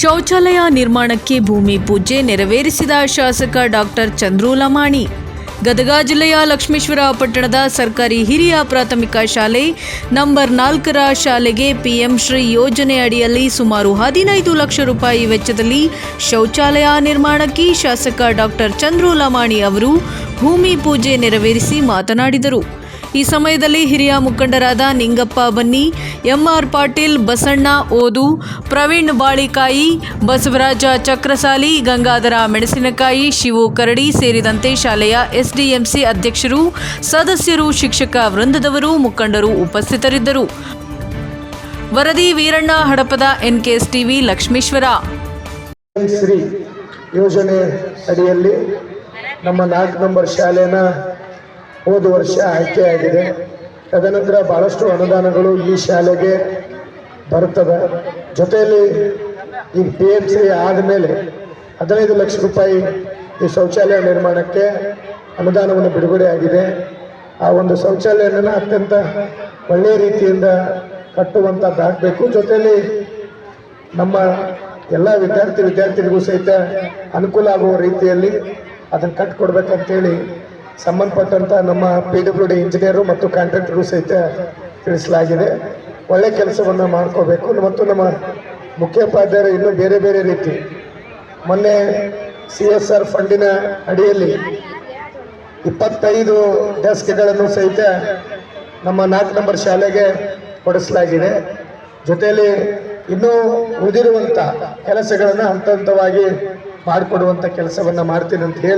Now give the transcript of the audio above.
ಶೌಚಾಲಯ ನಿರ್ಮಾಣಕ್ಕೆ ಭೂಮಿ ಪೂಜೆ ನೆರವೇರಿಸಿದ ಶಾಸಕ ಡಾಕ್ಟರ್ ಚಂದ್ರು ಲಮಾಣಿ ಗದಗ ಜಿಲ್ಲೆಯ ಲಕ್ಷ್ಮೇಶ್ವರ ಪಟ್ಟಣದ ಸರ್ಕಾರಿ ಹಿರಿಯ ಪ್ರಾಥಮಿಕ ಶಾಲೆ ನಂಬರ್ ನಾಲ್ಕರ ಶಾಲೆಗೆ ಪಿಎಂ ಶ್ರೀ ಯೋಜನೆ ಅಡಿಯಲ್ಲಿ ಸುಮಾರು ಹದಿನೈದು ಲಕ್ಷ ರೂಪಾಯಿ ವೆಚ್ಚದಲ್ಲಿ ಶೌಚಾಲಯ ನಿರ್ಮಾಣಕ್ಕೆ ಶಾಸಕ ಡಾಕ್ಟರ್ ಚಂದ್ರು ಲಮಾಣಿ ಅವರು ಭೂಮಿ ಪೂಜೆ ನೆರವೇರಿಸಿ ಮಾತನಾಡಿದರು. ಈ ಸಮಯದಲ್ಲಿ ಹಿರಿಯ ಮುಖಂಡರಾದ ನಿಂಗಪ್ಪ ಬನ್ನಿ, ಎಂಆರ್ ಪಾಟೀಲ್, ಬಸಣ್ಣ ಓದು, ಪ್ರವೀಣ್ ಬಾಳಿಕಾಯಿ, ಬಸವರಾಜ ಚಕ್ರಸಾಲಿ, ಗಂಗಾಧರ ಮೆಣಸಿನಕಾಯಿ, ಶಿವು ಕರಡಿ ಸೇರಿದಂತೆ ಶಾಲೆಯ ಎಸ್ಡಿಎಂಸಿ ಅಧ್ಯಕ್ಷರು, ಸದಸ್ಯರು, ಶಿಕ್ಷಕ ವೃಂದದವರು, ಮುಖಂಡರು ಉಪಸ್ಥಿತರಿದ್ದರು. ವರದಿ ವೀರಣ್ಣ ಹಡಪದ ಎನ್ಕೆಎಸ್ ಟಿವಿ ಲಕ್ಷ್ಮೇಶ್ವರ ಯೋಜನೆ ಅಡಿಯಲ್ಲಿ ನಮ್ಮ ನಾಲ್ಕು ನಂಬರ್ ಶಾಲೆನ ಹೋದ ವರ್ಷ ಆಯ್ಕೆಯಾಗಿದೆ. ತದನಂತರ ಭಾಳಷ್ಟು ಅನುದಾನಗಳು ಈ ಶಾಲೆಗೆ ಬರುತ್ತವೆ. ಜೊತೆಯಲ್ಲಿ ಈ ಪಿ ಎಂ ಸಿ ಆದಮೇಲೆ ಹದಿನೈದು ಲಕ್ಷ ರೂಪಾಯಿ ಈ ಶೌಚಾಲಯ ನಿರ್ಮಾಣಕ್ಕೆ ಅನುದಾನವನ್ನು ಬಿಡುಗಡೆ ಆಗಿದೆ. ಆ ಒಂದು ಶೌಚಾಲಯನ ಅತ್ಯಂತ ಒಳ್ಳೆಯ ರೀತಿಯಿಂದ ಕಟ್ಟುವಂಥದ್ದಾಗಬೇಕು ಜೊತೆಯಲ್ಲಿ ನಮ್ಮ ಎಲ್ಲ ವಿದ್ಯಾರ್ಥಿ ವಿದ್ಯಾರ್ಥಿಗಳಿಗೂ ಸಹಿತ ಅನುಕೂಲ ಆಗುವ ರೀತಿಯಲ್ಲಿ ಅದನ್ನು ಕಟ್ಕೊಡ್ಬೇಕಂತೇಳಿ ಸಂಬಂಧಪಟ್ಟಂಥ ನಮ್ಮ ಪಿ ಡಬ್ಲ್ಯೂ ಡಿ ಇಂಜಿನಿಯರು ಮತ್ತು ಕಾಂಟ್ರಾಕ್ಟರು ಸಹಿತ ತಿಳಿಸಲಾಗಿದೆ. ಒಳ್ಳೆ ಕೆಲಸವನ್ನು ಮಾಡ್ಕೋಬೇಕು. ಮತ್ತು ನಮ್ಮ ಮುಖ್ಯೋಪಾಧ್ಯಾಯರು ಇನ್ನೂ ಬೇರೆ ಬೇರೆ ರೀತಿ ಮೊನ್ನೆ ಸಿ ಎಸ್ ಆರ್ ಫಂಡಿನ ಅಡಿಯಲ್ಲಿ ಇಪ್ಪತ್ತೈದು ಡೆಸ್ಕ್ಗಳನ್ನು ಸಹಿತ ನಮ್ಮ ನಾಲ್ಕು ನಂಬರ್ ಶಾಲೆಗೆ ಕೊಡಿಸಲಾಗಿದೆ. ಜೊತೆಯಲ್ಲಿ ಇನ್ನೂ ಉದಿರುವಂಥ ಕೆಲಸಗಳನ್ನು ಹಂತ ಹಂತವಾಗಿ ಮಾಡಿಕೊಡುವಂಥ ಕೆಲಸವನ್ನು ಮಾಡ್ತೀನಿ ಅಂತ ಹೇಳಿ